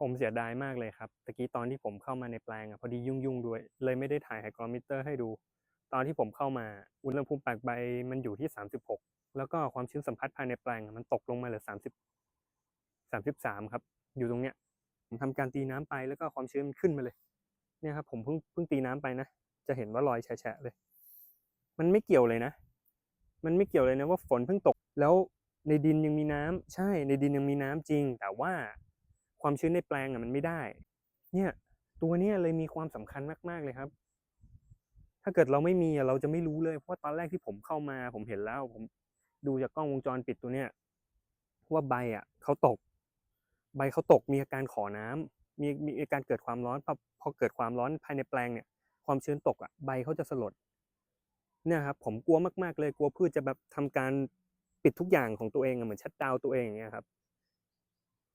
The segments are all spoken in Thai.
ผมเสียดายมากเลยครับตะกี้ตอนที่ผมเข้ามาในแปลงอะพอดียุ่งๆด้วย เลยไม่ได้ถ่ายไฮกรอมิเตอร์ให้ดู ตอนที่ผมเข้ามาอุณหภูมิปากใบมันอยู่ที่ 36 แล้วก็ความชื้นสัมผัสภายในแปลงมันตกลงมาเหลือ 30 33 ครับ อยู่ตรงเนี้ยผมทำการตีน้ำไปแล้วก็ความชื้นมันขึ้นมาเลย เนี่ยครับผมเพิ่งเพิ่งตีน้ำไปนะ จะเห็นว่ารอยแฉะเลย มันไม่เกี่ยวเลยนะ มันไม่เกี่ยวเลยนะว่าฝนเพิ่งตกแล้วในดินยังมีน้ำใช่ในดินยังมีน้ำจริง แต่ว่า ความชื้นในแปลงอะมันไม่ได้ เนี่ย ตัวเนี้ยเลยมีความสำคัญมาก ๆเลยครับ ถ้าเกิดเราไม่มีอะเราจะไม่รู้เลย เพราะตอนแรกที่ผมเข้ามา ผมเห็นแล้ว ผมดูจากกล้องวงจรปิดตัวเนี้ยว่าใบอะเขาตก ใบเขาตกมีอาการขอน้ำมีมีอาการเกิดความร้อนพอพอเกิดความร้อนภายในแปลงเนี่ย ความชื้นตกอะใบเขาจะสลดเนี่ยครับผมกลัวมากๆเลยกลัวพืชจะแบบทำการปิดทุกอย่างของตัวเองอะเหมือนชัดดาวตัวเองอย่างเงี้ยครับ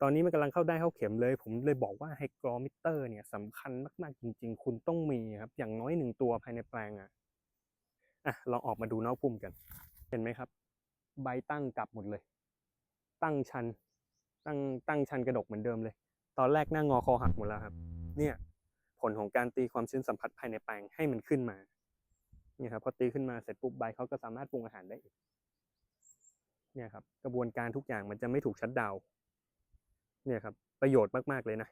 ตอนนี้มันกำลังเข้าได้เข้าเข็มเลย ผมเลยบอกว่าไฮกรอมิเตอร์เนี่ยสำคัญมาก ๆ จริง ๆ คุณต้องมีครับ อย่างน้อยหนึ่งตัวภายในแปลงอะอะลองออกมาดูนอกพุ่มกัน เห็นไหมครับ ใบตั้งกลับหมดเลย ตั้งชัน ตั้งตั้งชันกระดกเหมือนเดิมเลย ตอนแรกหน้างอคอหักหมดแล้วครับ เนี่ย ผลของการตีความชื้นสัมผัสภายในแปลงให้มันขึ้นมาเนี่ยครับพอตีขึ้นมาเสร็จปุ๊บใบเขาก็สามารถปรุงอาหารได้อีกเนี่ยครับ กระบวนการทุกอย่างมันจะไม่ถูกชัดดาว เนี่ยครับประโยชน์มาก ๆ เลยนะ